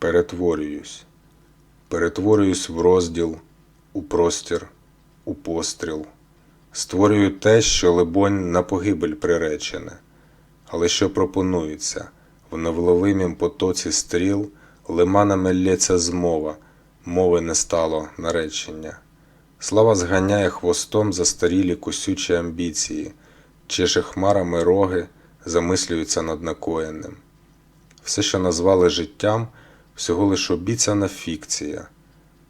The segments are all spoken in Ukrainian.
Перетворююсь. Перетворююсь в розділ, у простір, у постріл. Створюю те, що, либонь, на погибель приречене, але що пропонується в невловимім потоці стріл, лиманами лється змова, мови не стало наречення. Слава зганяє хвостом застарілі кусючі амбіції, чеше хмарами роги, замислюються над накоєним. Все, що назвали життям, всього лиш обіцяна фікція.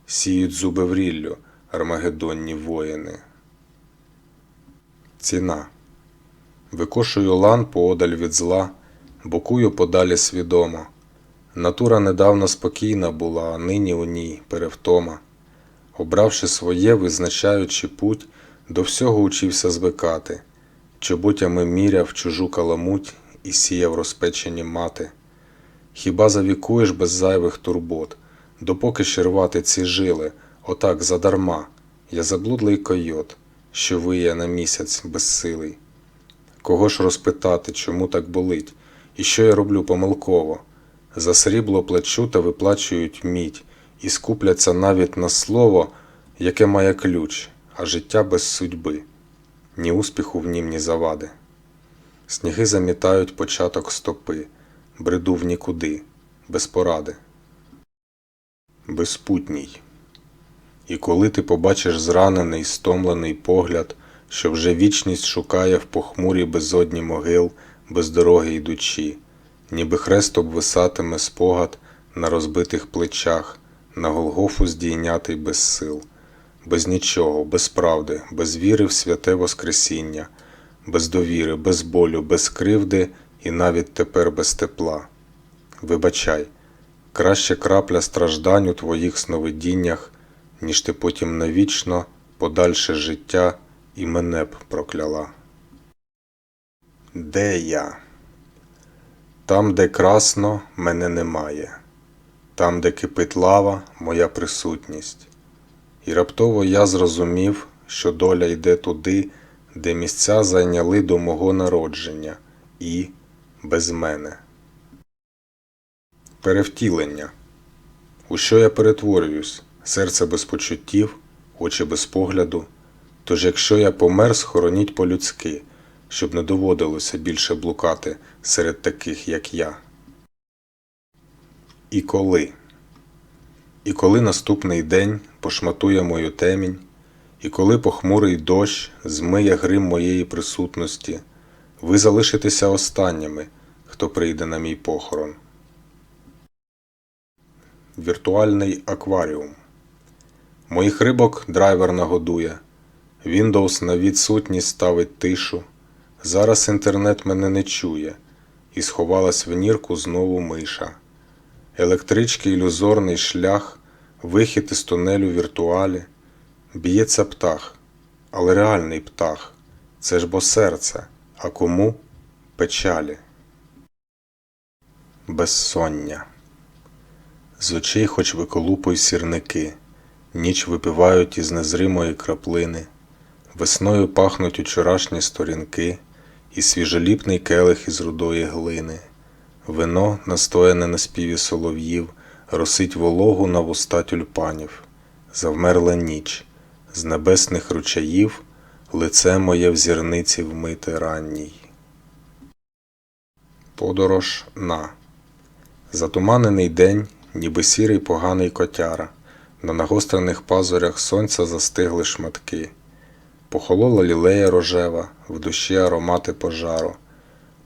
Сіють зуби в ріллю армагеддонні воїни. Ціна. Викошую лан поодаль від зла, бокую подалі свідомо. Натура недавно спокійна була, а нині у ній перевтома. Обравши своє, визначаючи путь, до всього учився звикати, чоботями міряв чужу каламуть і сіяв розпечені мати. Хіба завікуєш без зайвих турбот, допоки ще рвати ці жили, отак задарма, я заблудлий койот, що виє на місяць безсилий. Кого ж розпитати, чому так болить, і що я роблю помилково? За срібло плачу та виплачують мідь, і скупляться навіть на слово, яке має ключ, а життя без судьби, ні успіху в нім, ні завади. Сніги замітають початок стопи, бреду в нікуди, без поради. Безпутній. І коли ти побачиш зранений, стомлений погляд, що вже вічність шукає в похмурій безодні могил, без дороги йдучи, ніби хрест обвисатиме спогад на розбитих плечах, на Голгофу здійнятий без сил, без нічого, без правди, без віри в святе Воскресіння, без довіри, без болю, без кривди і навіть тепер без тепла. Вибачай, краще крапля страждань у твоїх сновидіннях, ніж ти потім навічно подальше життя і мене б прокляла. Де я? Там, де красно, мене немає, там, де кипить лава, моя присутність. І раптово я зрозумів, що доля йде туди, де місця зайняли до мого народження, і без мене. Перевтілення. У що я перетворююсь? Серце без почуттів, очі без погляду. Тож якщо я помер, схороніть по-людськи, щоб не доводилося більше блукати серед таких, як я. І коли? І коли наступний день пошматує мою темінь, і коли похмурий дощ змиє грим моєї присутності, ви залишитеся останніми, хто прийде на мій похорон. Віртуальний акваріум. Моїх рибок драйвер нагодує. Windows на відсутність ставить тишу. Зараз інтернет мене не чує, і сховалась в нірку знову миша. Електрички ілюзорний шлях, вихід із тунелю віртуалі. Б'ється птах, але реальний птах. Це ж бо серце, а кому? Печалі. Безсоння. З очей хоч виколупуй сірники, ніч випивають із незримої краплини, весною пахнуть учорашні сторінки, і свіжоліпний келих із рудої глини, вино, настояне на співі солов'їв, росить вологу на вуста тюльпанів, завмерла ніч, з небесних ручаїв лице моє в зірниці вмите ранній. Подорож на. Затуманений день, ніби сірий поганий котяра, на нагострених пазурях сонця застигли шматки, похолола лілея рожева, в душі аромати пожару,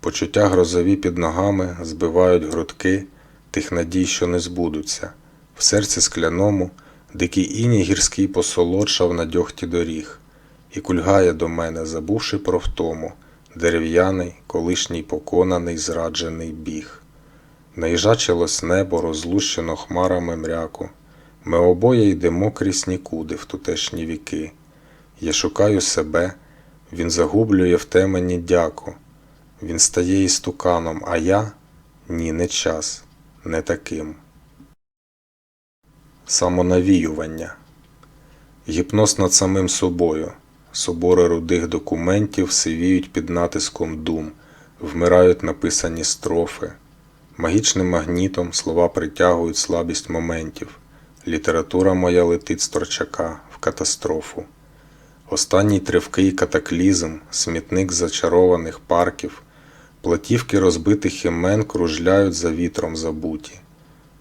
почуття грозові під ногами збивають грудки тих надій, що не збудуться, в серці скляному, дикий іній гірський посолодшав на дьогті доріг, і кульгає до мене, забувши про втому, дерев'яний, колишній поконаний, зраджений біг. Наїжачилось небо, розлущено хмарами мряку. Ми обоє йдемо крізь нікуди в тутешні віки. Я шукаю себе, він загублює в темені дяку. Він стає істуканом, а я ні, не час, не таким. Самонавіювання. Гіпноз над самим собою. Собори рудих документів сивіють під натиском дум, вмирають написані строфи. Магічним магнітом слова притягують слабість моментів. Література моя летить з торчака в катастрофу. Останній тривкий катаклізм, смітник зачарованих парків, платівки розбитих імен кружляють за вітром забуті.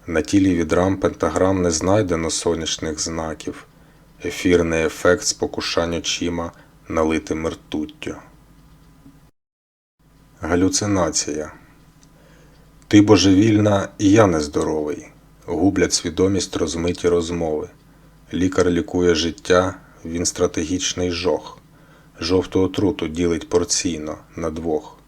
На тілі від рам пентаграм не знайдено сонячних знаків, ефірний ефект спокушань очима налитим ртуттю. Галюцинація. Ти божевільна, і я нездоровий. Гублять свідомість розмиті розмови. Лікар лікує життя, він стратегічний жох. Жовту отруту ділить порційно на двох.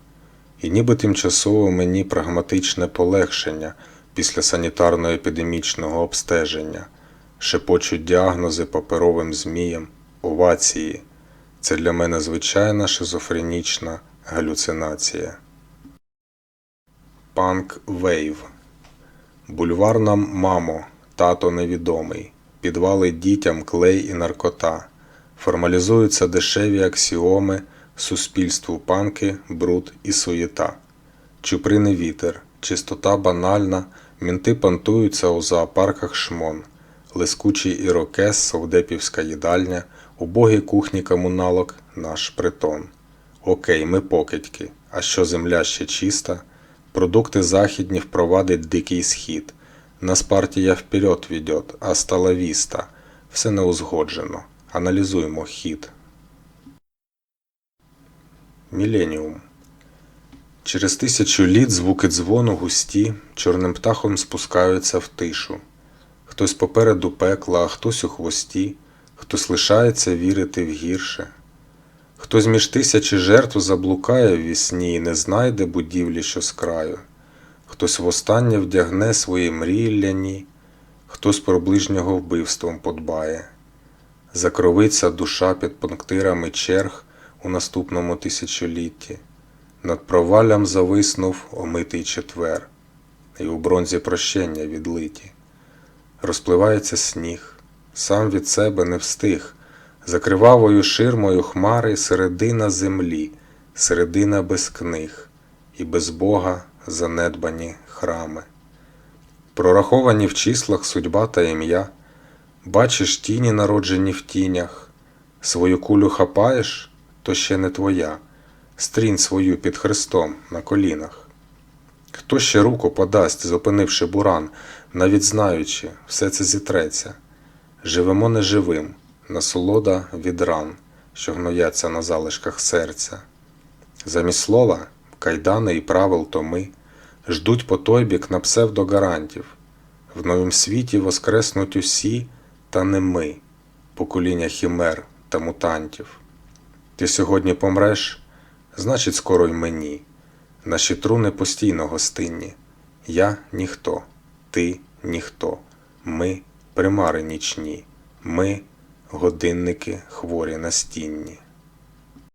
І ніби тимчасово мені прагматичне полегшення після санітарно-епідемічного обстеження, шепочуть діагнози паперовим змієм, овації. Це для мене звичайна шизофренічна галюцинація. Панк Вейв. Бульвар нам мамо, тато невідомий. Підвали дітям клей і наркота. Формалізуються дешеві аксіоми, суспільству панки, бруд і суєта. Чуприни вітер, чистота банальна, мінти понтуються у зоопарках шмон. Лискучий ірокез, совдепівська їдальня, убогі кухні комуналок, наш притон. Окей, ми покидьки, а що земля ще чиста? Продукти західні впровадить дикий схід. Нас партія вперед ведет, а стала віста. Все не узгоджено. Аналізуємо хід. Міленіум. Через тисячу літ звуки дзвону густі чорним птахом спускаються в тишу. Хтось попереду пекла, а хтось у хвості, хтось лишається вірити в гірше. Хтось між тисячі жертв заблукає в вісні і не знайде будівлі, що з краю. Хтось востаннє вдягне свої мрії хтось про ближнього вбивством подбає. Закровиться душа під пунктирами черг у наступному тисячолітті. Над проваллям зависнув омитий четвер, і у бронзі прощення відлиті. Розпливається сніг, сам від себе не встиг. За кривавою ширмою хмари середина землі, середина без книг, і без Бога занедбані храми. Прораховані в числах судьба та ім'я, бачиш тіні, народжені в тінях, свою кулю хапаєш, то ще не твоя, стрінь свою під хрестом на колінах. Хто ще руку подасть, зупинивши буран, навіть знаючи, все це зітреться, живемо неживим насолода від ран, що гнояться на залишках серця. Замість слова, кайдани і правил томи ждуть по той бік на псевдогарантів. В новім світі воскреснуть усі, та не ми, покоління хімер та мутантів. Ти сьогодні помреш, значить, скоро й мені. Наші труни постійно гостинні. Я ніхто, ти ніхто, ми примари нічні, ми годинники хворі на стінні.